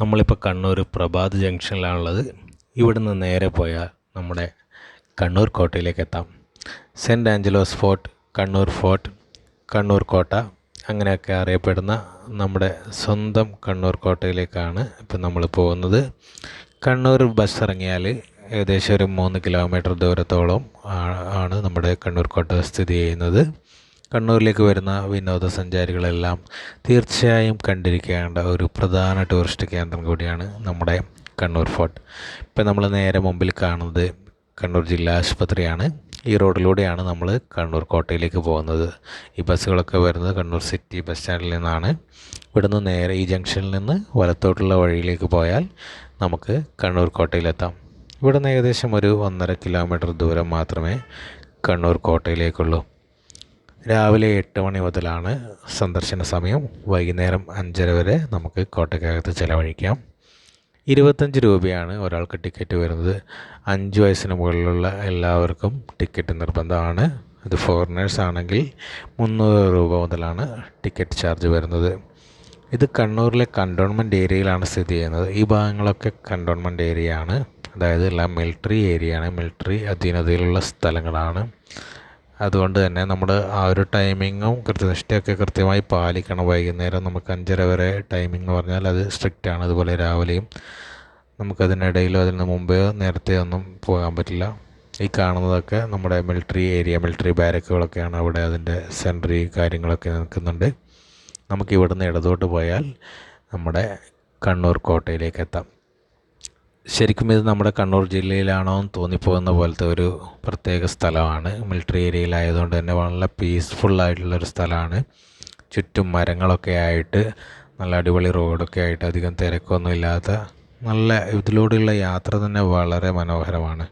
നമ്മളിപ്പോൾ കണ്ണൂർ പ്രഭാത് ജംഗ്ഷനിലാണുള്ളത്. ഇവിടുന്ന് നേരെ പോയാൽ നമ്മുടെ കണ്ണൂർ കോട്ടയിലേക്ക് എത്താം. Saint Angelo's fort Kannur fort Kannur കോട്ട അങ്ങനെയൊക്കെ അറിയപ്പെടുന്ന നമ്മുടെ സ്വന്തം കണ്ണൂർ കോട്ടയിലേക്കാണ് ഇപ്പം നമ്മൾ പോകുന്നത്. കണ്ണൂർ ബസ് ഇറങ്ങിയാൽ ഏകദേശം ഒരു മൂന്ന് കിലോമീറ്റർ ദൂരത്തോളം ആണ് നമ്മുടെ കണ്ണൂർ കോട്ട സ്ഥിതി ചെയ്യുന്നത്. കണ്ണൂരിലേക്ക് വരുന്ന വിനോദസഞ്ചാരികളെല്ലാം തീർച്ചയായും കണ്ടിരിക്കേണ്ട ഒരു പ്രധാന ടൂറിസ്റ്റ് കേന്ദ്രം കൂടിയാണ് നമ്മുടെ കണ്ണൂർ ഫോർട്ട്. ഇപ്പം നമ്മൾ നേരെ മുമ്പിൽ കാണുന്നത് കണ്ണൂർ ജില്ലാ ആശുപത്രിയാണ്. ഈ റോഡിലൂടെയാണ് നമ്മൾ കണ്ണൂർ കോട്ടയിലേക്ക് പോകുന്നത്. ഈ ബസ്സുകളൊക്കെ വരുന്നത് കണ്ണൂർ സിറ്റി ബസ് സ്റ്റാൻഡിൽ നിന്നാണ്. ഇവിടുന്ന് നേരെ ഈ ജംഗ്ഷനിൽ നിന്ന് വലത്തോട്ടുള്ള വഴിയിലേക്ക് പോയാൽ നമുക്ക് കണ്ണൂർ കോട്ടയിലെത്താം. ഇവിടുന്ന് ഏകദേശം ഒരു ഒന്നര കിലോമീറ്റർ ദൂരം മാത്രമേ കണ്ണൂർ കോട്ടയിലേക്കുള്ളൂ. രാവിലെ എട്ട് മണി മുതലാണ് സന്ദർശന സമയം. വൈകുന്നേരം അഞ്ചര വരെ നമുക്ക് കോട്ടയ്ക്കകത്ത് ചിലവഴിക്കാം. ഇരുപത്തഞ്ച് രൂപയാണ് ഒരാൾക്ക് ടിക്കറ്റ് വരുന്നത്. അഞ്ച് വയസ്സിന് മുകളിലുള്ള എല്ലാവർക്കും ടിക്കറ്റ് നിർബന്ധമാണ്. അത് ഫോറിനേഴ്സ് ആണെങ്കിൽ മുന്നൂറ് രൂപ മുതലാണ് ടിക്കറ്റ് ചാർജ് വരുന്നത്. ഇത് കണ്ണൂരിലെ കണ്ടോൺമെന്റ് ഏരിയയിലാണ് സ്ഥിതി ചെയ്യുന്നത്. ഈ ഭാഗങ്ങളൊക്കെ കണ്ടോൺമെന്റ് ഏരിയ ആണ് അതായത് എല്ലാം മിലിറ്ററി ഏരിയയാണ്. മിലിറ്ററി അധീനതയിലുള്ള സ്ഥലങ്ങളാണ്. അതുകൊണ്ട് തന്നെ നമ്മൾ ആ ഒരു ടൈമിങ്ങും കൃത്യനിഷ്ഠയൊക്കെ കൃത്യമായി പാലിക്കണം. വൈകുന്നേരം നമുക്ക് അഞ്ചര വരെ ടൈമിംഗ് എന്ന് പറഞ്ഞാൽ അത് സ്ട്രിക്റ്റ് ആണ്. അതുപോലെ രാവിലെയും നമുക്കതിനിടയിലോ അതിന് മുമ്പേ നേരത്തെ ഒന്നും പോകാൻ പറ്റില്ല. ഈ കാണുന്നതൊക്കെ നമ്മുടെ മിലിറ്ററി ഏരിയ മിലിറ്ററി ബാരക്കുകളൊക്കെയാണ് അവിടെ അതിന്റെ സെൻട്രി കാര്യങ്ങളൊക്കെ നിൽക്കുന്നുണ്ട്. നമുക്ക് ഇവിടുന്ന് ഇടതോട്ട് പോയാൽ നമ്മുടെ കണ്ണൂർ കോട്ടയിലേക്ക് എത്താം. ശരിക്കും ഇത് നമ്മുടെ കണ്ണൂർ ജില്ലയിലാണോ എന്ന് തോന്നിപ്പോകുന്ന പോലത്തെ ഒരു പ്രത്യേക സ്ഥലമാണ്. മിലിറ്ററി ഏരിയയിലായതുകൊണ്ട് തന്നെ വളരെ പീസ്ഫുള്ളായിട്ടുള്ളൊരു സ്ഥലമാണ്. ചുറ്റും മരങ്ങളൊക്കെ ആയിട്ട് നല്ല അടിപൊളി റോഡൊക്കെ ആയിട്ട് അധികം തിരക്കൊന്നും ഇല്ലാത്ത നല്ല ഇതിലൂടെയുള്ള യാത്ര തന്നെ വളരെ മനോഹരമാണ്.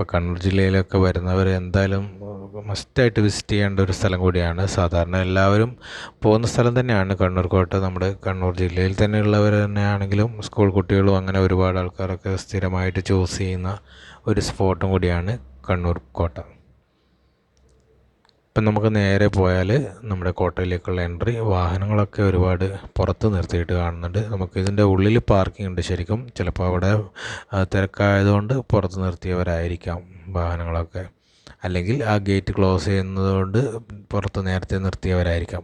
ഇപ്പോൾ കണ്ണൂർ ജില്ലയിലൊക്കെ വരുന്നവർ എന്തായാലും മസ്റ്റായിട്ട് വിസിറ്റ് ചെയ്യേണ്ട ഒരു സ്ഥലം കൂടിയാണ്. സാധാരണ എല്ലാവരും പോകുന്ന സ്ഥലം തന്നെയാണ് കണ്ണൂർ കോട്ട. നമ്മുടെ കണ്ണൂർ ജില്ലയിൽ തന്നെയുള്ളവർ തന്നെയാണെങ്കിലും സ്കൂൾ കുട്ടികളും അങ്ങനെ ഒരുപാട് ആൾക്കാരൊക്കെ സ്ഥിരമായിട്ട് ചൂസ് ചെയ്യുന്ന ഒരു സ്പോട്ടും കൂടിയാണ് കണ്ണൂർ കോട്ട. ഇപ്പം നമുക്ക് നേരെ പോയാൽ നമ്മുടെ കോട്ടയിലേക്കുള്ള എൻട്രി. വാഹനങ്ങളൊക്കെ ഒരുപാട് പുറത്ത് നിർത്തിയിട്ട് കാണുന്നുണ്ട്. നമുക്ക് ഇതിന്റെ ഉള്ളിൽ പാർക്കിംഗ് ഉണ്ട് ശരിക്കും. ചിലപ്പോൾ അവിടെ തിരക്കായതുകൊണ്ട് പുറത്ത് നിർത്തിയവരായിരിക്കാം വാഹനങ്ങളൊക്കെ. അല്ലെങ്കിൽ ആ ഗേറ്റ് ക്ലോസ് ചെയ്യുന്നതുകൊണ്ട് പുറത്ത് നേരത്തെ നിർത്തിയവരായിരിക്കാം.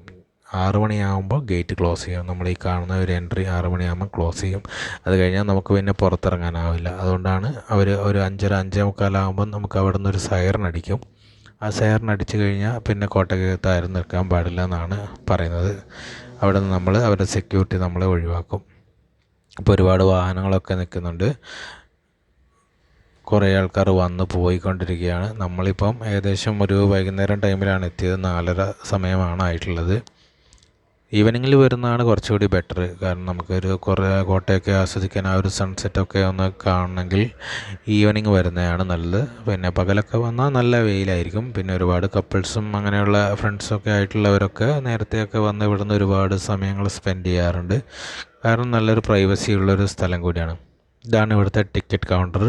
ആറ് മണിയാകുമ്പോൾ ഗേറ്റ് ക്ലോസ് ചെയ്യും. നമ്മൾ ഈ കാണുന്ന ഒരു എൻട്രി ആറ് മണിയാകുമ്പോൾ ക്ലോസ് ചെയ്യും. അത് കഴിഞ്ഞാൽ നമുക്ക് പിന്നെ പുറത്തിറങ്ങാനാവില്ല. അതുകൊണ്ടാണ് അവർ ഒരു അഞ്ചര അഞ്ചേ മുക്കാലാകുമ്പോൾ നമുക്ക് അവിടെ ഒരു സൈറൺ അടിക്കും. ആ സൈറൺ അടിച്ചു കഴിഞ്ഞാൽ പിന്നെ കോട്ടയ്ക്കകത്ത് ആരും നിൽക്കാൻ പാടില്ല എന്നാണ് പറയുന്നത്. അവിടെ നിന്ന് നമ്മൾ അവരുടെ സെക്യൂരിറ്റി നമ്മൾ ഒഴിവാക്കും. ഇപ്പോൾ ഒരുപാട് വാഹനങ്ങളൊക്കെ നിൽക്കുന്നുണ്ട്. കുറേ ആൾക്കാർ വന്ന് പോയിക്കൊണ്ടിരിക്കുകയാണ്. നമ്മളിപ്പം ഏകദേശം ഒരു വൈകുന്നേരം ടൈമിലാണ് എത്തിയത്. നാലര സമയമാണ് ആയിട്ടുള്ളത്. ഈവനിങ്ങിൽ വരുന്നതാണ് കുറച്ചുകൂടി ബെറ്റർ കാരണം നമുക്കൊരു കുറേ കോട്ടയൊക്കെ ആസ്വദിക്കാൻ ആ ഒരു സൺസെറ്റൊക്കെ ഒന്ന് കാണണമെങ്കിൽ ഈവനിങ് വരുന്നതാണ് നല്ലത്. പിന്നെ പകലൊക്കെ വന്നാൽ നല്ല വെയിലായിരിക്കും. പിന്നെ ഒരുപാട് കപ്പിൾസും അങ്ങനെയുള്ള ഫ്രണ്ട്സൊക്കെ ആയിട്ടുള്ളവരൊക്കെ നേരത്തെയൊക്കെ വന്ന് ഇവിടുന്ന് ഒരുപാട് സമയങ്ങൾ സ്പെൻഡ് ചെയ്യാറുണ്ട്. കാരണം നല്ലൊരു പ്രൈവസി ഉള്ളൊരു സ്ഥലം കൂടിയാണ്. ഇതാണ് ഇവിടുത്തെ ടിക്കറ്റ് കൗണ്ടർ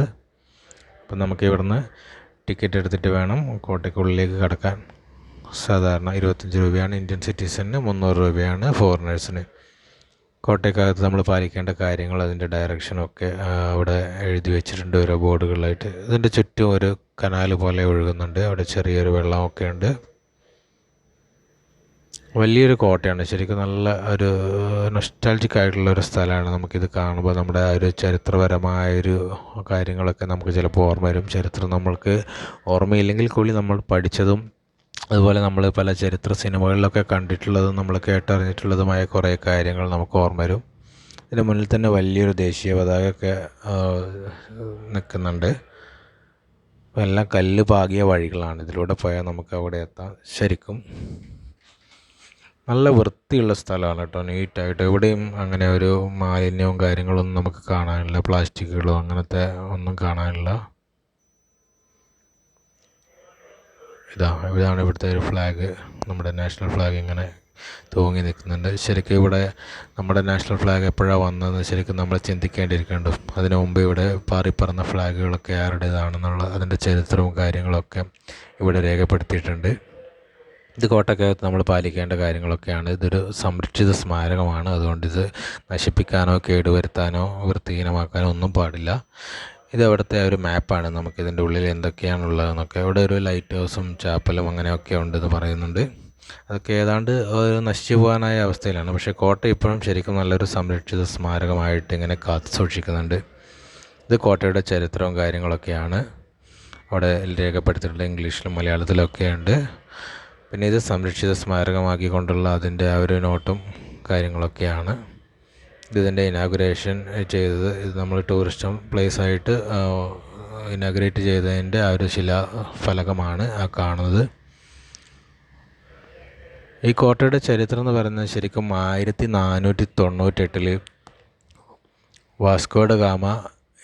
അപ്പം നമുക്ക് ഇവിടുന്ന് ടിക്കറ്റ് എടുത്തിട്ട് വേണം കോട്ടയ്ക്കുള്ളിലേക്ക് കടക്കാൻ. സാധാരണ ഇരുപത്തഞ്ച് രൂപയാണ് ഇന്ത്യൻ സിറ്റിസന് മുന്നൂറ് രൂപയാണ് ഫോറിനേഴ്സിന്. കോട്ടയക്കകത്ത് നമ്മൾ പാലിക്കേണ്ട കാര്യങ്ങൾ അതിന്റെ ഡയറക്ഷനൊക്കെ അവിടെ എഴുതി വെച്ചിട്ടുണ്ട് ഓരോ ബോർഡുകളിലായിട്ട്. ഇതിന്റെ ചുറ്റും ഒരു കനാൽ പോലെ ഒഴുകുന്നുണ്ട്. അവിടെ ചെറിയൊരു വെള്ളമൊക്കെ ഉണ്ട്. വലിയൊരു കോട്ടയാണ്. ശരിക്കും നല്ല ഒരു നൊസ്റ്റാൾജിക് ആയിട്ടുള്ള ഒരു സ്ഥലമാണ് നമുക്കിത് കാണുമ്പോൾ. നമ്മുടെ ആ ഒരു ചരിത്രപരമായ ഒരു കാര്യങ്ങളൊക്കെ നമുക്ക് ചിലപ്പോൾ ഓർമ്മ വരും. ചരിത്രം നമ്മൾക്ക് ഓർമ്മയില്ലെങ്കിൽ കൂടി നമ്മൾ പഠിച്ചതും അതുപോലെ നമ്മൾ പല ചരിത്ര സിനിമകളിലൊക്കെ കണ്ടിട്ടുള്ളതും നമ്മൾ കേട്ടറിഞ്ഞിട്ടുള്ളതുമായ കുറേ കാര്യങ്ങൾ നമുക്ക് ഓർമ്മ വരും. ഇതിന് മുന്നിൽ തന്നെ വലിയൊരു ദേശീയ പതാകയൊക്കെ നിൽക്കുന്നുണ്ട്. എല്ലാം കല്ല് പാകിയ വഴികളാണ്. ഇതിലൂടെ പോയാൽ നമുക്ക് അവിടെ എത്താം. ശരിക്കും നല്ല വൃത്തിയുള്ള സ്ഥലമാണ് കേട്ടോ. നീറ്റായിട്ട് എവിടെയും അങ്ങനെ ഒരു മാലിന്യവും കാര്യങ്ങളൊന്നും നമുക്ക് കാണാനില്ല. പ്ലാസ്റ്റിക്കുകളോ അങ്ങനത്തെ ഒന്നും കാണാനില്ല. ഇതാ ഇതാണ് ഇവിടുത്തെ ഒരു ഫ്ലാഗ് നമ്മുടെ നാഷണൽ ഫ്ലാഗ് ഇങ്ങനെ തൂങ്ങി നിൽക്കുന്നുണ്ട്. ശരിക്കും ഇവിടെ നമ്മുടെ നാഷണൽ ഫ്ലാഗ് എപ്പോഴാണ് വന്നതെന്ന് ശരിക്കും നമ്മൾ ചിന്തിക്കേണ്ടിയിരിക്കുന്നുണ്ട്. അതിനു മുമ്പ് ഇവിടെ പാറിപ്പറന്ന ഫ്ലാഗുകളൊക്കെ ആരുടേതാണെന്നുള്ള അതിന്റെ ചരിത്രവും കാര്യങ്ങളൊക്കെ ഇവിടെ രേഖപ്പെടുത്തിയിട്ടുണ്ട്. ഇത് കോട്ടക്കകത്ത് നമ്മൾ പാലിക്കേണ്ട കാര്യങ്ങളൊക്കെയാണ്. ഇതൊരു സംരക്ഷിത സ്മാരകമാണ്. അതുകൊണ്ട് ഇത് നശിപ്പിക്കാനോ കേടുവരുത്താനോ വൃത്തിഹീനമാക്കാനോ ഒന്നും പാടില്ല. ഇത് അവിടുത്തെ ഒരു മാപ്പാണ്? നമുക്ക് ഇതിന്റെ ഉള്ളിൽ എന്തൊക്കെയാണുള്ളതെന്നൊക്കെ. അവിടെ ഒരു ലൈറ്റ് ഹൗസും ചാപ്പലും അങ്ങനെയൊക്കെ ഉണ്ടെന്ന് പറയുന്നുണ്ട്. അതൊക്കെ ഏതാണ്ട് നശിച്ചു പോകാനായ അവസ്ഥയിലാണ്. പക്ഷേ കോട്ട ഇപ്പോഴും ശരിക്കും നല്ലൊരു സംരക്ഷിത സ്മാരകമായിട്ട് ഇങ്ങനെ കാത്തു സൂക്ഷിക്കുന്നുണ്ട്. ഇത് കോട്ടയുടെ ചരിത്രവും കാര്യങ്ങളൊക്കെയാണ്. അവിടെ രേഖപ്പെടുത്തിയിട്ടുള്ള ഇംഗ്ലീഷിലും മലയാളത്തിലൊക്കെ ഉണ്ട് പിന്നെ ഇത് സംരക്ഷിത സ്മാരകമാക്കിക്കൊണ്ടുള്ള അതിന്റെ ആ ഒരു നോട്ടും കാര്യങ്ങളൊക്കെയാണ്. ഇതിന്റെ ഇനാഗുറേഷൻ ചെയ്തത്. ഇത് നമ്മൾ ടൂറിസ്റ്റ് പ്ലേസ് ആയിട്ട് ഇനാഗുറേറ്റ് ചെയ്തതിന്റെ ആ ഒരു ശിലാഫലകമാണ് ആ കാണുന്നത്. ഈ കോട്ടയുടെ ചരിത്രം എന്ന് പറയുന്നത് ശരിക്കും ആയിരത്തി നാനൂറ്റി തൊണ്ണൂറ്റെട്ടിൽ വാസ്കോഡ ഗാമ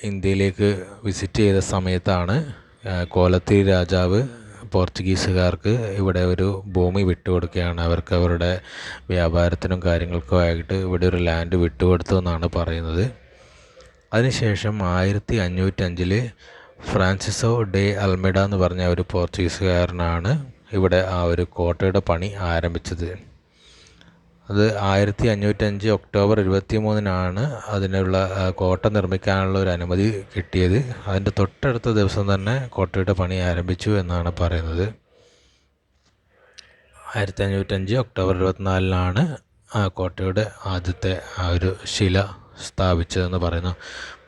ഇന്ത്യയിലേക്ക് വിസിറ്റ് ചെയ്ത സമയത്താണ് കോലത്തി രാജാവ് പോർച്ചുഗീസുകാർക്ക് ഇവിടെ ഒരു ഭൂമി വിട്ടുകൊടുക്കുകയാണ്. അവർക്ക് അവരുടെ വ്യാപാരത്തിനും കാര്യങ്ങൾക്കും ആയിട്ട് ഇവിടെ ഒരു ലാൻഡ് വിട്ടുകൊടുത്തു എന്നാണ് പറയുന്നത്. അതിനുശേഷം ആയിരത്തി അഞ്ഞൂറ്റഞ്ചിൽ ഫ്രാൻസിസോ ഡേ അൽമിഡ എന്ന് പറഞ്ഞ ഒരു പോർച്ചുഗീസുകാരനാണ് ഇവിടെ ആ ഒരു കോട്ടയുടെ പണി ആരംഭിച്ചത്. അത് ആയിരത്തി അഞ്ഞൂറ്റഞ്ച് ഒക്ടോബർ ഇരുപത്തി മൂന്നിനാണ് അതിനുള്ള കോട്ട നിർമ്മിക്കാനുള്ള ഒരു അനുമതി കിട്ടിയത്. അതിന്റെ തൊട്ടടുത്ത ദിവസം തന്നെ കോട്ടയുടെ പണി ആരംഭിച്ചു എന്നാണ് പറയുന്നത്. ആയിരത്തി അഞ്ഞൂറ്റഞ്ച് ഒക്ടോബർ ഇരുപത്തിനാലിനാണ് കോട്ടയുടെ ആദ്യത്തെ ആ ഒരു ശില സ്ഥാപിച്ചതെന്ന് പറയുന്നു.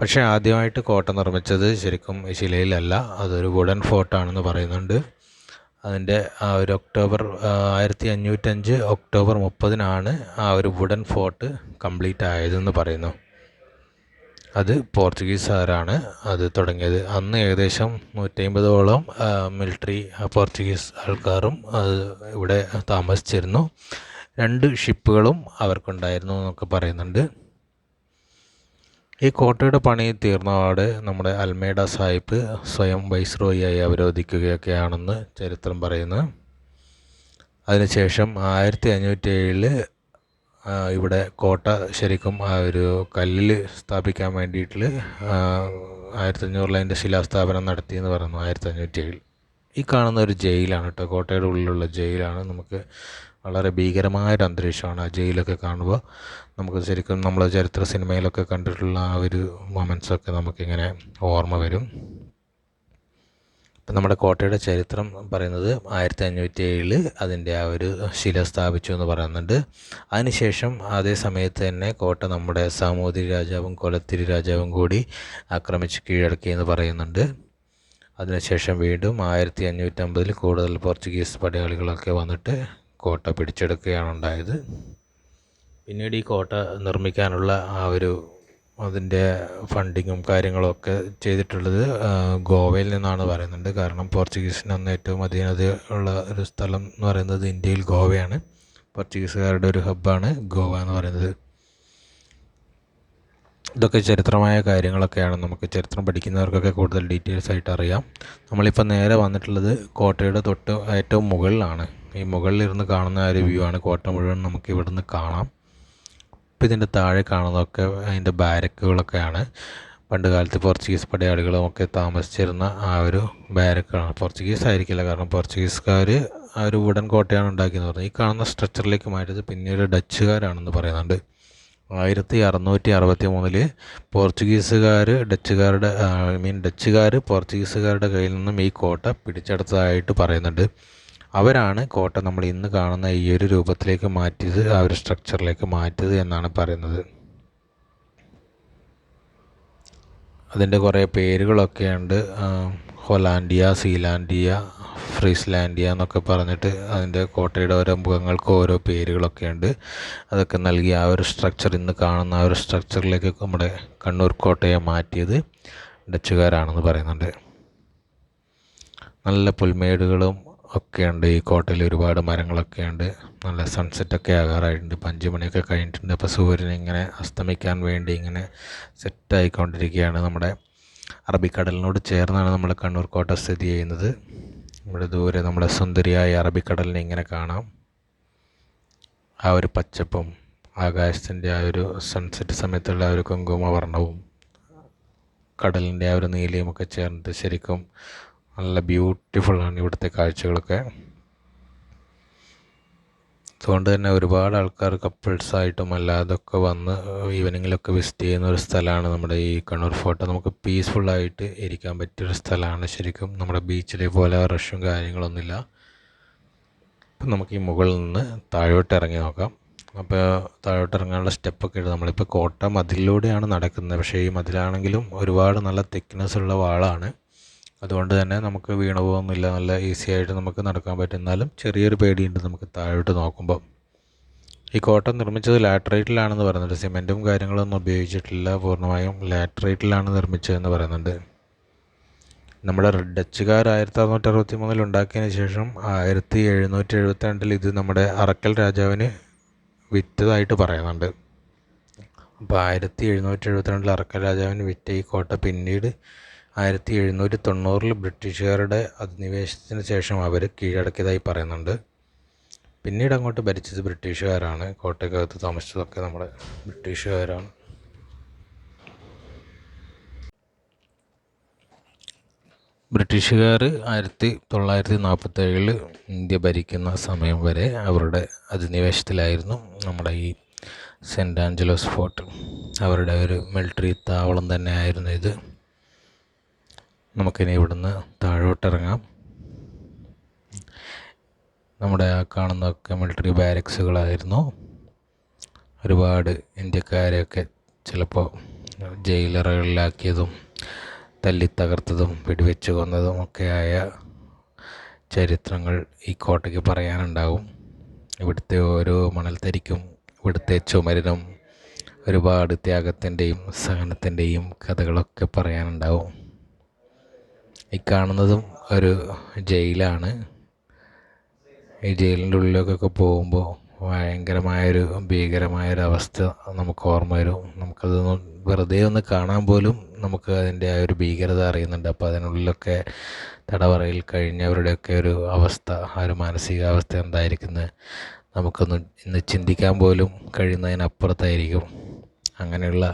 പക്ഷേ ആദ്യമായിട്ട് കോട്ട നിർമ്മിച്ചത് ശരിക്കും ശിലയിലല്ല അതൊരു വുഡൻ ഫോർട്ടാണെന്ന് പറയുന്നുണ്ട്. അതിന്റെ ആ ഒരു ഒക്ടോബർ ആയിരത്തി അഞ്ഞൂറ്റഞ്ച് ഒക്ടോബർ മുപ്പതിനാണ് ആ ഒരു വുഡൻ ഫോർട്ട് കംപ്ലീറ്റ് ആയതെന്ന് പറയുന്നു. അത് പോർച്ചുഗീസുകാരാണ് അത് തുടങ്ങിയത്. അന്ന് ഏകദേശം നൂറ്റമ്പതോളം മിലിറ്ററി പോർച്ചുഗീസ് ആൾക്കാരും അത് ഇവിടെ താമസിച്ചിരുന്നു. രണ്ട് ഷിപ്പുകളും അവർക്കുണ്ടായിരുന്നു എന്നൊക്കെ പറയുന്നുണ്ട്. ഈ കോട്ടയുടെ പണി തീർന്നപാട് നമ്മുടെ അൽമേഡ സാഹിബ് സ്വയം വൈസ്രോയിയായി അവരോധിക്കുകയൊക്കെയാണെന്ന് ചരിത്രം പറയുന്നു. അതിനുശേഷം ആയിരത്തി അഞ്ഞൂറ്റി ഏഴിൽ ഇവിടെ കോട്ട ശരിക്കും ആ ഒരു കല്ലിൽ സ്ഥാപിക്കാൻ വേണ്ടിയിട്ട് ആയിരത്തി അഞ്ഞൂറിൽ അതിന്റെ ശിലാസ്ഥാപനം നടത്തിയെന്ന് പറയുന്നു ആയിരത്തി അഞ്ഞൂറ്റി ഏഴിൽ ഈ കാണുന്ന ഒരു ജയിലാണ് കേട്ടോ കോട്ടയുടെ ഉള്ളിലുള്ള ജയിലാണ് നമുക്ക് വളരെ ഭീകരമായൊരു അന്തരീക്ഷമാണ് ആ ജയിലൊക്കെ കാണുമ്പോൾ നമുക്ക് ശരിക്കും നമ്മൾ ചരിത്ര സിനിമയിലൊക്കെ കണ്ടിട്ടുള്ള ആ ഒരു മൊമെൻസൊക്കെ നമുക്കിങ്ങനെ ഓർമ്മ വരും. ഇപ്പം നമ്മുടെ കോട്ടയുടെ ചരിത്രം പറയുന്നത് ആയിരത്തി അഞ്ഞൂറ്റി ഏഴിൽ അതിന്റെ ആ ഒരു ശില സ്ഥാപിച്ചു എന്ന് പറയുന്നുണ്ട്. അതിനുശേഷം അതേ സമയത്ത് തന്നെ കോട്ട നമ്മുടെ സാമൂതിരി രാജാവും കൊലത്തിരി രാജാവും കൂടി ആക്രമിച്ച് കീഴടക്കി എന്ന് പറയുന്നുണ്ട്. അതിനുശേഷം വീണ്ടും ആയിരത്തി അഞ്ഞൂറ്റമ്പതിൽ കൂടുതൽ പോർച്ചുഗീസ് പടയാളികളൊക്കെ വന്നിട്ട് കോട്ട പിടിച്ചെടുക്കുകയാണ് ഉണ്ടായത്. പിന്നീട് ഈ കോട്ട നിർമ്മിക്കാനുള്ള ആ ഒരു അതിന്റെ ഫണ്ടിങ്ങും കാര്യങ്ങളൊക്കെ ചെയ്തിട്ടുള്ളത് ഗോവയിൽ നിന്നാണ് പറയുന്നുണ്ട്. കാരണം പോർച്ചുഗീസിന് അന്ന് ഏറ്റവും അധീനത ഉള്ള ഒരു സ്ഥലം എന്ന് പറയുന്നത് ഇന്ത്യയിൽ ഗോവയാണ്. പോർച്ചുഗീസുകാരുടെ ഒരു ഹബ്ബാണ് ഗോവ എന്ന് പറയുന്നത്. ഇതൊക്കെ ചരിത്രമായ കാര്യങ്ങളൊക്കെയാണ്. നമുക്ക് ചരിത്രം പഠിക്കുന്നവർക്കൊക്കെ കൂടുതൽ ഡീറ്റെയിൽസ് ആയിട്ട് അറിയാം. നമ്മളിപ്പോൾ നേരെ വന്നിട്ടുള്ളത് കോട്ടയുടെ തൊട്ട് ഏറ്റവും മുകളിലാണ്. ഈ മുകളിലിരുന്ന് കാണുന്ന ഒരു വ്യൂ ആണ്. കോട്ട മുഴുവൻ നമുക്ക് ഇവിടുന്ന് കാണാം. ഇപ്പോൾ ഇതിന്റെ താഴെ കാണുന്നതൊക്കെ അതിന്റെ ബാരക്കുകളൊക്കെയാണ്. പണ്ട് കാലത്ത് പോർച്ചുഗീസ് പടയാളികളും ഒക്കെ താമസിച്ചിരുന്ന ആ ഒരു ബാരക്കാണ് പോർച്ചുഗീസ് ആയിരിക്കില്ല. കാരണം പോർച്ചുഗീസുകാർ ആ ഒരു വുഡൻ കോട്ടയാണ് ഉണ്ടാക്കിയെന്ന് പറഞ്ഞത് ഈ കാണുന്ന സ്ട്രക്ചറിലേക്ക് മാറ്റിയത് പിന്നീട് ഡച്ചുകാരാണെന്ന് പറയുന്നുണ്ട്. ആയിരത്തി അറുന്നൂറ്റി അറുപത്തി മൂന്നിൽ പോർച്ചുഗീസുകാർ ഡച്ചുകാരുടെ ഐ മീൻ ഡച്ചുകാർ പോർച്ചുഗീസുകാരുടെ കയ്യിൽ നിന്നും ഈ കോട്ട പിടിച്ചെടുത്തതായിട്ട് പറയുന്നുണ്ട്. അവരാണ് കോട്ട നമ്മൾ ഇന്ന് കാണുന്ന ഈ ഒരു രൂപത്തിലേക്ക് മാറ്റിയത് ആ ഒരു സ്ട്രക്ചറിലേക്ക് മാറ്റിയത് എന്നാണ് പറയുന്നത്. അതിന്റെ കുറേ പേരുകളൊക്കെ ഉണ്ട്. ഹൊലാൻഡിയ സീലാൻഡിയ ഫ്രീസ്ലാൻഡിയ എന്നൊക്കെ പറഞ്ഞിട്ട് അതിന്റെ കോട്ടയുടെ ഓരോ മുഖങ്ങൾക്ക് ഓരോ പേരുകളൊക്കെ ഉണ്ട്. അതൊക്കെ നൽകി ആ ഒരു സ്ട്രക്ചർ ഇന്ന് കാണുന്ന ആ ഒരു സ്ട്രക്ചറിലേക്ക് നമ്മുടെ കണ്ണൂർ കോട്ടയെ മാറ്റിയത് ഡച്ചുകാരാണെന്ന് പറയുന്നുണ്ട്. നല്ല പുൽമേടുകളും ഒക്കെയുണ്ട്. ഈ കോട്ടയിൽ ഒരുപാട് മരങ്ങളൊക്കെ ഉണ്ട് നല്ല സൺസെറ്റൊക്കെ ആകാറായിട്ടുണ്ട്. ഇപ്പം അഞ്ച് മണിയൊക്കെ കഴിഞ്ഞിട്ടുണ്ട്. അപ്പോൾ സൂര്യൻ ഇങ്ങനെ അസ്തമിക്കാൻ വേണ്ടി ഇങ്ങനെ സെറ്റായിക്കൊണ്ടിരിക്കുകയാണ് നമ്മുടെ അറബിക്കടലിനോട് ചേർന്നാണ് നമ്മൾ കണ്ണൂർ കോട്ട സ്ഥിതി ചെയ്യുന്നത്. ഇവിടെ ദൂരെ നമ്മുടെ സുന്ദരിയായ അറബിക്കടലിനെ ഇങ്ങനെ കാണാം. ആ ഒരു പച്ചപ്പും ആകാശത്തിന്റെ ആ ഒരു സൺസെറ്റ് സമയത്തുള്ള ആ ഒരു കുങ്കുമവർണവും കടലിന്റെ ആ ഒരു നീലയും ഒക്കെ ചേർന്നിട്ട് ശരിക്കും നല്ല ബ്യൂട്ടിഫുള്ളാണ് ഇവിടുത്തെ കാഴ്ചകളൊക്കെ. അതുകൊണ്ട് തന്നെ ഒരുപാട് ആൾക്കാർ കപ്പിൾസായിട്ടും അല്ലാതൊക്കെ വന്ന് ഈവനിങ്ങിലൊക്കെ വിസിറ്റ് ചെയ്യുന്ന ഒരു സ്ഥലമാണ് നമ്മുടെ ഈ കണ്ണൂർ ഫോർട്ട്. നമുക്ക് പീസ്ഫുള്ളായിട്ട് ഇരിക്കാൻ പറ്റിയൊരു സ്ഥലമാണ് ശരിക്കും. നമ്മുടെ ബീച്ചിലെ പോലെ റഷും കാര്യങ്ങളൊന്നുമില്ല. അപ്പം നമുക്ക് ഈ മുകളിൽ നിന്ന് താഴോട്ട് ഇറങ്ങി നോക്കാം. അപ്പോൾ താഴോട്ട് ഇറങ്ങാനുള്ള സ്റ്റെപ്പൊക്കെ ഉണ്ട്. നമ്മളിപ്പോൾ കോട്ട മതിലിലൂടെയാണ് നടക്കുന്നത്. പക്ഷേ ഈ മതിലാണെങ്കിലും ഒരുപാട് നല്ല തിക്നെസ് ഉള്ള വാളാണ്. അതുകൊണ്ട് തന്നെ നമുക്ക് വീണു പോകുന്നില്ല നല്ല ഈസി ആയിട്ട് നമുക്ക് നടക്കാൻ പറ്റും. എന്നാലും ചെറിയൊരു പേടിയുണ്ട് നമുക്ക് താഴോട്ട് നോക്കുമ്പോൾ ഈ കോട്ട നിർമ്മിച്ചത് ലാറ്ററൈറ്റിലാണെന്ന് പറയുന്നുണ്ട്. സിമെന്റും കാര്യങ്ങളൊന്നും ഉപയോഗിച്ചിട്ടില്ല. പൂർണമായും ലാറ്ററൈറ്റിലാണ് നിർമ്മിച്ചതെന്ന് പറയുന്നുണ്ട്. നമ്മുടെ ഡച്ചുകാർ ആയിരത്തി അറുന്നൂറ്റി അറുപത്തി മൂന്നിൽ ഉണ്ടാക്കിയതിന് ശേഷം ആയിരത്തി എഴുന്നൂറ്റി എഴുപത്തി രണ്ടിൽ ഇത് നമ്മുടെ അറക്കൽ രാജാവിന് വിറ്റതായിട്ട് പറയുന്നുണ്ട്. അപ്പോൾ ആയിരത്തി എഴുന്നൂറ്റി എഴുപത്തി രണ്ടിൽ അറക്കൽ രാജാവിന് വിറ്റ ഈ കോട്ട പിന്നീട് ആയിരത്തി എഴുന്നൂറ്റി തൊണ്ണൂറിൽ ബ്രിട്ടീഷുകാരുടെ അധിനിവേശത്തിന് ശേഷം അവർ കീഴടക്കിയതായി പറയുന്നുണ്ട്. പിന്നീട് അങ്ങോട്ട് ഭരിച്ചത് ബ്രിട്ടീഷുകാരാണ്. കോട്ടയ്ക്കകത്ത് താമസിച്ചതൊക്കെ നമ്മുടെ ബ്രിട്ടീഷുകാരാണ്. ബ്രിട്ടീഷുകാർ ആയിരത്തി തൊള്ളായിരത്തി നാൽപ്പത്തേഴിൽ ഇന്ത്യ ഭരിക്കുന്ന സമയം വരെ അവരുടെ അധിനിവേശത്തിലായിരുന്നു നമ്മുടെ ഈ സെന്റ് ആഞ്ചലോസ് ഫോർട്ട്. അവരുടെ ഒരു മിലിറ്ററി താവളം തന്നെയായിരുന്നു ഇത്. നമുക്കിനി ഇവിടുന്ന് താഴോട്ടിറങ്ങാം. നമ്മുടെ ആ കാണുന്നതൊക്കെ മിലിറ്ററി ബാരക്സുകളായിരുന്നു ഒരുപാട് ഇന്ത്യക്കാരെയൊക്കെ ചിലപ്പോൾ ജയിലറുകളിലാക്കിയതും തല്ലി തകർത്തതും വെടിവെച്ച് കൊന്നതും ഒക്കെയായ ചരിത്രങ്ങൾ ഈ കോട്ടയ്ക്ക് പറയാനുണ്ടാവും. ഇവിടുത്തെ ഓരോ മണൽത്തരിക്കും ഇവിടുത്തെ ചുമരിനും ഒരുപാട് ത്യാഗത്തിന്റെയും സഹനത്തിന്റെയും കഥകളൊക്കെ പറയാനുണ്ടാവും. ഈ കാണുന്നതും ഒരു ജയിലാണ്. ഈ ജയിലിന്റെ ഉള്ളിലേക്കൊക്കെ പോകുമ്പോൾ ഭയങ്കരമായൊരു ഭീകരമായൊരവസ്ഥ നമുക്ക് ഓർമ്മ വരും നമുക്കതൊന്നും വെറുതെ ഒന്ന് കാണാൻ പോലും നമുക്ക് അതിന്റെ ആ ഒരു ഭീകരത അറിയുന്നുണ്ട്. അപ്പോൾ അതിനുള്ളിലൊക്കെ തടവറയിൽ കഴിഞ്ഞവരുടെയൊക്കെ ഒരു അവസ്ഥ ആ ഒരു മാനസികാവസ്ഥ എന്തായിരിക്കുന്നത് നമുക്കൊന്ന് ഇന്ന് ചിന്തിക്കാൻ പോലും കഴിയുന്നതിനപ്പുറത്തായിരിക്കും. അങ്ങനെയുള്ള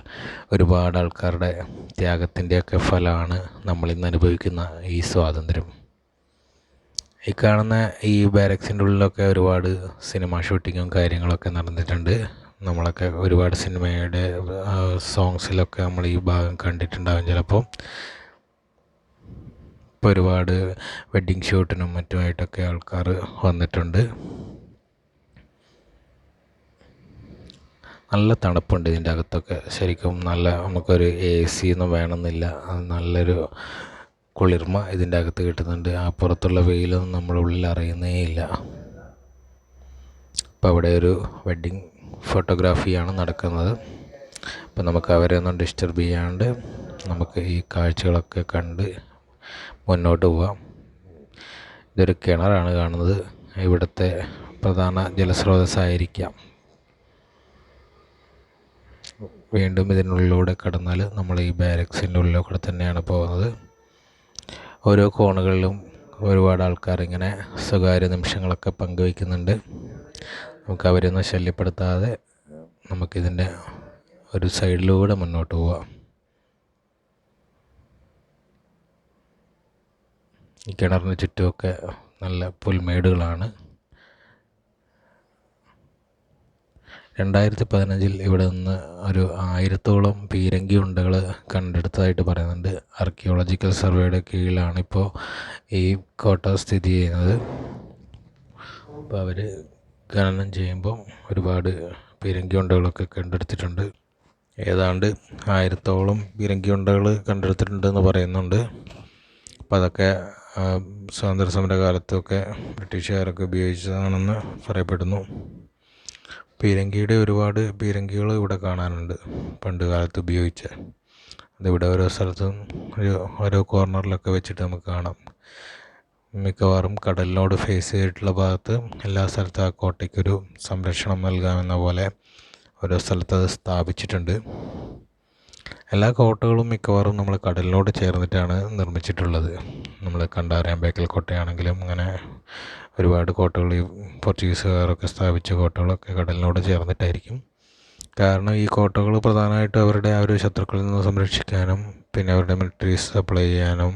ഒരുപാട് ആൾക്കാരുടെ ത്യാഗത്തിന്റെയൊക്കെ ഫലമാണ് നമ്മളിന്ന് അനുഭവിക്കുന്ന ഈ സ്വാതന്ത്ര്യം. ഈ കാണുന്ന ഈ ബാരക്സിന്റെ ഉള്ളിലൊക്കെ ഒരുപാട് സിനിമ ഷൂട്ടിങ്ങും കാര്യങ്ങളൊക്കെ നടന്നിട്ടുണ്ട്. നമ്മളൊക്കെ ഒരുപാട് സിനിമയുടെ സോങ്സിലൊക്കെ നമ്മൾ ഈ ഭാഗം കണ്ടിട്ടുണ്ടാകും ചിലപ്പോൾ ഇപ്പോൾ ഒരുപാട് വെഡ്ഡിങ് ഷൂട്ടിനും മറ്റുമായിട്ടൊക്കെ ആൾക്കാർ വന്നിട്ടുണ്ട്. നല്ല തണുപ്പുണ്ട് ഇതിന്റെ അകത്തൊക്കെ. ശരിക്കും നല്ല നമുക്കൊരു എ സി ഒന്നും വേണമെന്നില്ല. നല്ലൊരു കുളിർമ ഇതിന്റെ അകത്ത് കിട്ടുന്നുണ്ട്. അപ്പുറത്തുള്ള പുറത്തുള്ള വെയിലൊന്നും നമ്മുടെ ഉള്ളിൽ അറിയുന്നേ ഇല്ല അപ്പോൾ അവിടെ ഒരു വെഡ്ഡിങ് ഫോട്ടോഗ്രാഫിയാണ് നടക്കുന്നത്. അപ്പോൾ നമുക്ക് അവരെ ഒന്നും ഡിസ്റ്റർബ് ചെയ്യാണ്ട് നമുക്ക് ഈ കാഴ്ചകളൊക്കെ കണ്ട് മുന്നോട്ട് പോവാം. ഇതൊരു കിണറാണ് കാണുന്നത്. ഇവിടുത്തെ പ്രധാന ജലസ്രോതസ്സായിരിക്കാം. വീണ്ടും ഇതിനുള്ളിലൂടെ കടന്നാൽ നമ്മൾ ഈ ബാരക്സിന്റെ ഉള്ളിലൂടെ തന്നെയാണ് പോകുന്നത്. ഓരോ കോണുകളിലും ഒരുപാട് ആൾക്കാർ ഇങ്ങനെ സ്വകാര്യ നിമിഷങ്ങളൊക്കെ പങ്കുവയ്ക്കുന്നുണ്ട്. നമുക്ക് അവരെയൊന്നും ശല്യപ്പെടുത്താതെ നമുക്കിതിന്റെ ഒരു സൈഡിലൂടെ മുന്നോട്ട് പോവാം. ഈ കിണറിന് ചുറ്റുമൊക്കെ നല്ല പുൽമേടുകളാണ്. രണ്ടായിരത്തി പതിനഞ്ചിൽ ഇവിടെ നിന്ന് ഒരു ആയിരത്തോളം പീരങ്കി ഉണ്ടകൾ കണ്ടെടുത്തതായിട്ട് പറയുന്നുണ്ട്. ആർക്കിയോളജിക്കൽ സർവേയുടെ കീഴിലാണ് ഇപ്പോൾ ഈ കോട്ട സ്ഥിതി ചെയ്യുന്നത്. അപ്പോൾ അവർ ഖനനം ചെയ്യുമ്പോൾ ഒരുപാട് പീരങ്കി ഉണ്ടകളൊക്കെ കണ്ടെടുത്തിട്ടുണ്ട്. ഏതാണ്ട് ആയിരത്തോളം പീരങ്കി ഉണ്ടകൾ കണ്ടെടുത്തിട്ടുണ്ടെന്ന് പറയുന്നുണ്ട്. അപ്പോൾ അതൊക്കെ സ്വാതന്ത്ര്യ സമര കാലത്തൊക്കെ ബ്രിട്ടീഷുകാരൊക്കെ ഉപയോഗിച്ചതാണെന്ന് പറയപ്പെടുന്നു. പീരങ്കിയുടെ ഒരുപാട് പീരങ്കികൾ ഇവിടെ കാണാനുണ്ട്. പണ്ട് കാലത്ത് ഉപയോഗിച്ച. അതിവിടെ ഓരോ സ്ഥലത്തും ഒരു ഓരോ കോർണറിലൊക്കെ വെച്ചിട്ട് നമുക്ക് കാണാം. മിക്കവാറും കടലിനോട് ഫേസ് ചെയ്തിട്ടുള്ള ഭാഗത്ത് എല്ലാ സ്ഥലത്തും ആ കോട്ടയ്ക്കൊരു സംരക്ഷണം നൽകാമെന്ന പോലെ ഓരോ സ്ഥലത്ത് അത് സ്ഥാപിച്ചിട്ടുണ്ട്. എല്ലാ കോട്ടകളും മിക്കവാറും നമ്മൾ കടലിനോട് ചേർന്നിട്ടാണ് നിർമ്മിച്ചിട്ടുള്ളത്. നമ്മൾ കണ്ടാറിയാം ബേക്കൽ കോട്ടയാണെങ്കിലും അങ്ങനെ ഒരുപാട് കോട്ടകൾ ഈ പോർച്ചുഗീസുകാരൊക്കെ സ്ഥാപിച്ച കോട്ടകളൊക്കെ കടലിനോട് ചേർന്നിട്ടായിരിക്കും. കാരണം ഈ കോട്ടകൾ പ്രധാനമായിട്ടും അവരുടെ ആ ഒരു ശത്രുക്കളിൽ നിന്ന് സംരക്ഷിക്കാനും പിന്നെ അവരുടെ മിലിറ്ററി സപ്ലൈ ചെയ്യാനും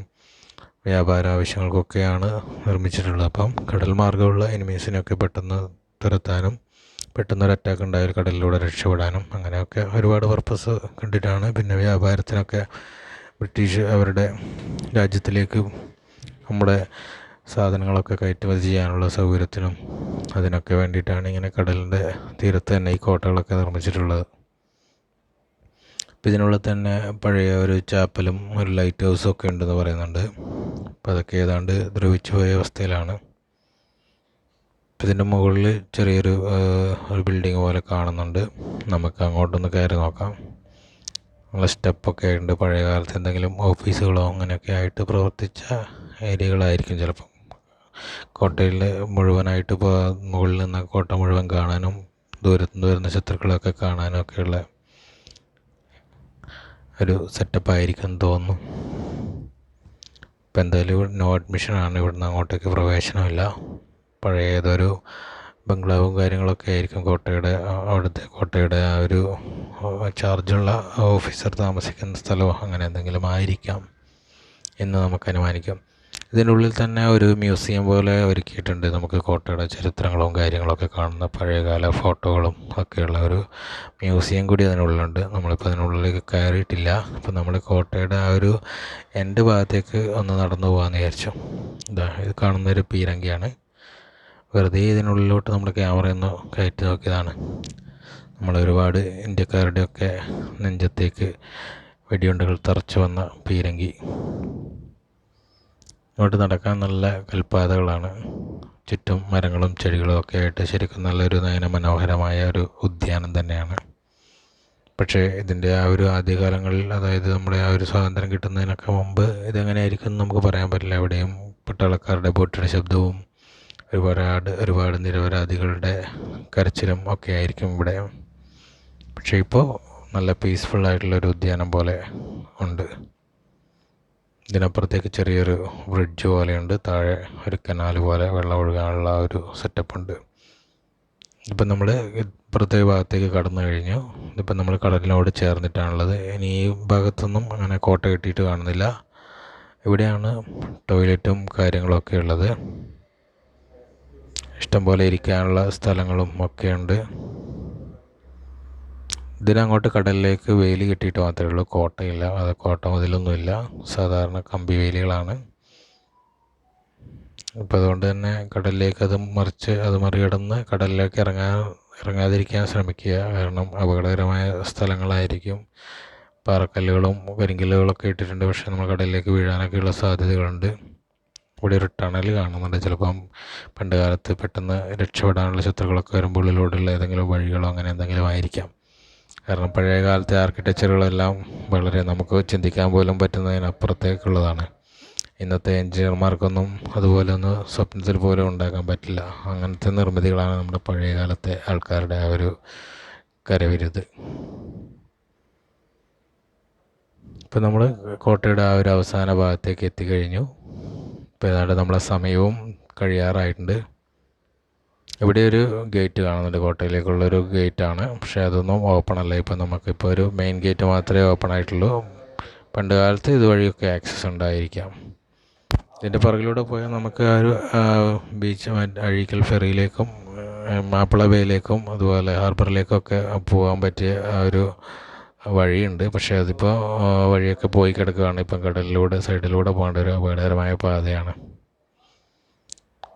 വ്യാപാര ആവശ്യങ്ങൾക്കൊക്കെയാണ് നിർമ്മിച്ചിട്ടുള്ളത്. അപ്പം കടൽ മാർഗമുള്ള എനിമീസിനെയൊക്കെ പെട്ടെന്ന് തുരത്താനും പെട്ടെന്നൊരു അറ്റാക്ക് ഉണ്ടായാൽ കടലിലൂടെ രക്ഷപ്പെടാനും അങ്ങനെയൊക്കെ ഒരുപാട് പർപ്പസ് കണ്ടിട്ടാണ് പിന്നെ വ്യാപാരത്തിനൊക്കെ ബ്രിട്ടീഷ് അവരുടെ രാജ്യത്തിലേക്ക് നമ്മുടെ സാധനങ്ങളൊക്കെ കയറ്റുമതി ചെയ്യാനുള്ള സൗകര്യത്തിനും അതിനൊക്കെ വേണ്ടിയിട്ടാണ് ഇങ്ങനെ കടലിന്റെ തീരത്ത് തന്നെ ഈ കോട്ടകളൊക്കെ നിർമ്മിച്ചിട്ടുള്ളത്. അപ്പോൾ ഇതിനുള്ളിൽ തന്നെ പഴയ ഒരു ചാപ്പലും ഒരു ലൈറ്റ് ഹൗസും ഒക്കെ ഉണ്ടെന്ന് പറയുന്നുണ്ട്. അപ്പോൾ അതൊക്കെ ഏതാണ്ട് ദ്രവിച്ചു പോയ അവസ്ഥയിലാണ്. അപ്പോൾ ഇതിന്റെ മുകളിൽ ചെറിയൊരു ഒരു ബിൽഡിംഗ് പോലെ കാണുന്നുണ്ട്. നമുക്ക് അങ്ങോട്ടൊന്ന് കയറി നോക്കാം. നല്ല സ്റ്റെപ്പൊക്കെ ഉണ്ട് പഴയ കാലത്ത് എന്തെങ്കിലും ഓഫീസുകളോ അങ്ങനെയൊക്കെ ആയിട്ട് പ്രവർത്തിച്ച ഏരിയകളായിരിക്കും ചിലപ്പം. കോട്ടയിൽ മുഴുവനായിട്ട് ഇപ്പോൾ മുകളിൽ നിന്ന് കോട്ട മുഴുവൻ കാണാനും ദൂരത്തുനിന്ന് വരുന്ന ശത്രുക്കളൊക്കെ കാണാനും ഒക്കെയുള്ള ഒരു സെറ്റപ്പ് ആയിരിക്കും തോന്നുന്നു. ഇപ്പം എന്തായാലും നോ അഡ്മിഷനാണ് ഇവിടുന്ന് അങ്ങോട്ടേക്ക് പ്രവേശനമില്ല. പഴയ ഏതൊരു ബംഗ്ലാവും കാര്യങ്ങളൊക്കെ ആയിരിക്കും കോട്ടയുടെ അവിടുത്തെ കോട്ടയുടെ ആ ഒരു ചാർജുള്ള ഓഫീസർ താമസിക്കുന്ന സ്ഥലമോ അങ്ങനെ എന്തെങ്കിലും ആയിരിക്കാം എന്ന് നമുക്ക് അനുമാനിക്കാം. ഇതിനുള്ളിൽ തന്നെ ഒരു മ്യൂസിയം പോലെ ഒരുക്കിയിട്ടുണ്ട്. നമുക്ക് കോട്ടയുടെ ചരിത്രങ്ങളും കാര്യങ്ങളൊക്കെ കാണുന്ന പഴയകാല ഫോട്ടോകളും ഒക്കെയുള്ള ഒരു മ്യൂസിയം കൂടി അതിനുള്ളിലുണ്ട്. നമ്മളിപ്പോൾ അതിനുള്ളിലേക്ക് കയറിയിട്ടില്ല. അപ്പോൾ നമ്മൾ കോട്ടയുടെ ആ ഒരു എന്റെ ഭാഗത്തേക്ക് ഒന്ന് നടന്നു പോകാമെന്ന് വിചാരിച്ചു. ഇതാ ഇത് കാണുന്നൊരു പീരങ്കിയാണ്. വെറുതെ ഇതിനുള്ളിലോട്ട് നമ്മൾ ക്യാമറ ഒന്ന് കയറ്റി നോക്കിയതാണ്. നമ്മൾ ഒരുപാട് ഇന്ത്യക്കാരുടെയൊക്കെ നെഞ്ചത്തേക്ക് വെടിയുണ്ടകൾ തറച്ചു വന്ന പീരങ്കി. ഇങ്ങോട്ട് നടക്കാൻ നല്ല കൽപ്പാതകളാണ്. ചുറ്റും മരങ്ങളും ചെടികളും ഒക്കെ ആയിട്ട് ശരിക്കും നല്ലൊരു നയന മനോഹരമായ ഒരു ഉദ്യാനം തന്നെയാണ്. പക്ഷേ ഇതിന്റെ ആ ഒരു ആദ്യകാലങ്ങളിൽ അതായത് നമ്മുടെ ആ ഒരു സ്വാതന്ത്ര്യം കിട്ടുന്നതിനൊക്കെ മുമ്പ് ഇതെങ്ങനെയായിരിക്കും എന്ന് നമുക്ക് പറയാൻ പറ്റില്ല. എവിടെയും പട്ടാളക്കാരുടെ ബോട്ടിന്റെ ശബ്ദവും ഒരുപാട് ഒരുപാട് നിരപരാധികളുടെ കരച്ചിലും ഒക്കെ ആയിരിക്കും ഇവിടെ. പക്ഷേ ഇപ്പോൾ നല്ല പീസ്ഫുള്ളായിട്ടുള്ളൊരു ഉദ്യാനം പോലെ ഉണ്ട്. ഇതിനപ്പുറത്തേക്ക് ചെറിയൊരു ബ്രിഡ്ജ് പോലെയുണ്ട്. താഴെ ഒരു കനാൽ പോലെ വെള്ളം ഒഴുകാനുള്ള ഒരു സെറ്റപ്പ് ഉണ്ട്. ഇപ്പം നമ്മൾ ഇപ്പുറത്തെ ഭാഗത്തേക്ക് കടന്നു കഴിഞ്ഞു. ഇതിപ്പം നമ്മൾ കടലിനോട് ചേർന്നിട്ടാണുള്ളത്. ഇനി ഈ ഭാഗത്തൊന്നും അങ്ങനെ കോട്ട കെട്ടിയിട്ട് കാണുന്നില്ല. ഇവിടെയാണ് ടോയ്ലറ്റും കാര്യങ്ങളൊക്കെ ഉള്ളത്. ഇഷ്ടംപോലെ ഇരിക്കാനുള്ള സ്ഥലങ്ങളും ഒക്കെ ഉണ്ട്. ഇതിനങ്ങോട്ട് കടലിലേക്ക് വേലി കെട്ടിയിട്ട് മാത്രമേ ഉള്ളൂ. കോട്ടയില്ല. അത് കോട്ട മതിലൊന്നുമില്ല. സാധാരണ കമ്പി വേലികളാണ്. അപ്പോൾ അതുകൊണ്ട് തന്നെ കടലിലേക്ക് അത് മറിച്ച് അത് മറികടന്ന് കടലിലേക്ക് ഇറങ്ങാൻ ഇറങ്ങാതിരിക്കാൻ ശ്രമിക്കുക. കാരണം അപകടകരമായ സ്ഥലങ്ങളായിരിക്കും. പാറക്കല്ലുകളും കരിങ്കല്ലുകളൊക്കെ ഇട്ടിട്ടുണ്ട്. പക്ഷേ നമ്മൾ കടലിലേക്ക് വീഴാനൊക്കെയുള്ള സാധ്യതകളുണ്ട്. ഇവിടെ ഒരു ടണൽ കാണുന്നുണ്ട്. ചിലപ്പം പണ്ട് കാലത്ത് പെട്ടെന്ന് രക്ഷപ്പെടാനുള്ള ശത്രുക്കളൊക്കെ വരുമ്പോൾ ഉള്ളിലൂടെയുള്ള ഏതെങ്കിലും വഴികളോ അങ്ങനെ എന്തെങ്കിലും ആയിരിക്കാം. കാരണം പഴയ കാലത്തെ ആർക്കിടെക്ചറുകളെല്ലാം വളരെ നമുക്ക് ചിന്തിക്കാൻ പോലും പറ്റുന്നതിനപ്പുറത്തേക്കുള്ളതാണ്. ഇന്നത്തെ എൻജിനീയർമാർക്കൊന്നും അതുപോലെ ഒന്ന് സ്വപ്നത്തിൽ പോലും ഉണ്ടാക്കാൻ പറ്റില്ല. അങ്ങനത്തെ നിർമ്മിതികളാണ് നമ്മുടെ പഴയ കാലത്തെ ആൾക്കാരുടെ ആ ഒരു കരവിരുത്. ഇപ്പം നമ്മൾ കോട്ടയുടെ ആ ഒരു അവസാന ഭാഗത്തേക്ക് എത്തിക്കഴിഞ്ഞു. ഇപ്പോൾ ഏതാണ്ട് നമ്മളെ സമയവും കഴിയാറായിട്ടുണ്ട്. ഇവിടെ ഒരു ഗേറ്റ് കാണുന്നുണ്ട്. കോട്ടയിലേക്കുള്ളൊരു ഗേറ്റാണ് പക്ഷേ അതൊന്നും ഓപ്പൺ അല്ല. ഇപ്പം നമുക്കിപ്പോൾ ഒരു മെയിൻ ഗേറ്റ് മാത്രമേ ഓപ്പൺ ആയിട്ടുള്ളൂ. പണ്ട് കാലത്ത് ഇതുവഴിയൊക്കെ ആക്സസ് ഉണ്ടായിരിക്കാം. ഇതിന്റെ പുറകിലൂടെ പോയാൽ നമുക്ക് ആ ഒരു ബീച്ച് അഴീക്കൽ ഫെറിയിലേക്കും മാപ്പിള ബേയിലേക്കും അതുപോലെ ഹാർബറിലേക്കൊക്കെ പോകാൻ പറ്റിയ ഒരു വഴിയുണ്ട്. പക്ഷേ അതിപ്പോൾ വഴിയൊക്കെ പോയി കിടക്കുകയാണ്. ഇപ്പം കടലിലൂടെ സൈഡിലൂടെ പോകേണ്ട ഒരു അപകടകരമായ പാതയാണ്.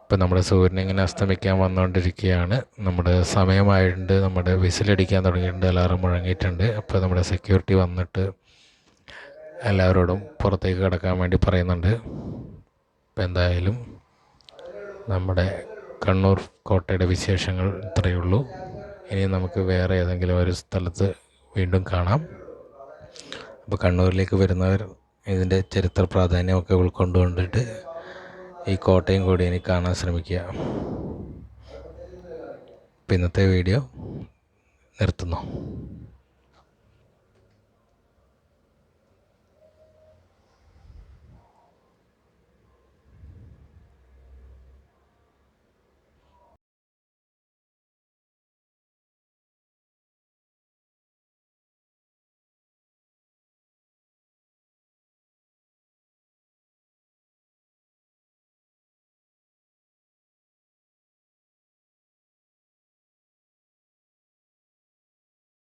ഇപ്പം നമ്മുടെ സൂര്യൻ ഇങ്ങനെ അസ്തമിക്കാൻ വന്നുകൊണ്ടിരിക്കുകയാണ് നമ്മുടെ സമയമായിട്ടുണ്ട്. നമ്മുടെ വിസിലടിക്കാൻ തുടങ്ങിയിട്ടുണ്ട്. അലാറം മുഴങ്ങിയിട്ടുണ്ട്. അപ്പോൾ നമ്മുടെ സെക്യൂരിറ്റി വന്നിട്ട് എല്ലാവരോടും പുറത്തേക്ക് കിടക്കാൻ വേണ്ടി പറയുന്നുണ്ട്. അപ്പം എന്തായാലും നമ്മുടെ കണ്ണൂർ കോട്ടയുടെ വിശേഷങ്ങൾ ഇത്രയേ ഉള്ളൂ. ഇനി നമുക്ക് വേറെ ഏതെങ്കിലും ഒരു സ്ഥലത്ത് വീണ്ടും കാണാം. അപ്പോൾ കണ്ണൂരിലേക്ക് വരുന്നവർ ഇതിന്റെ ചരിത്ര പ്രാധാന്യമൊക്കെ ഉൾക്കൊണ്ടുകൊണ്ടിട്ട് ഈ കോട്ടയും കൂടി ഇനി കാണാൻ ശ്രമിക്കുക. ഇപ്പം ഇന്നത്തെ വീഡിയോ നിർത്തുന്നു.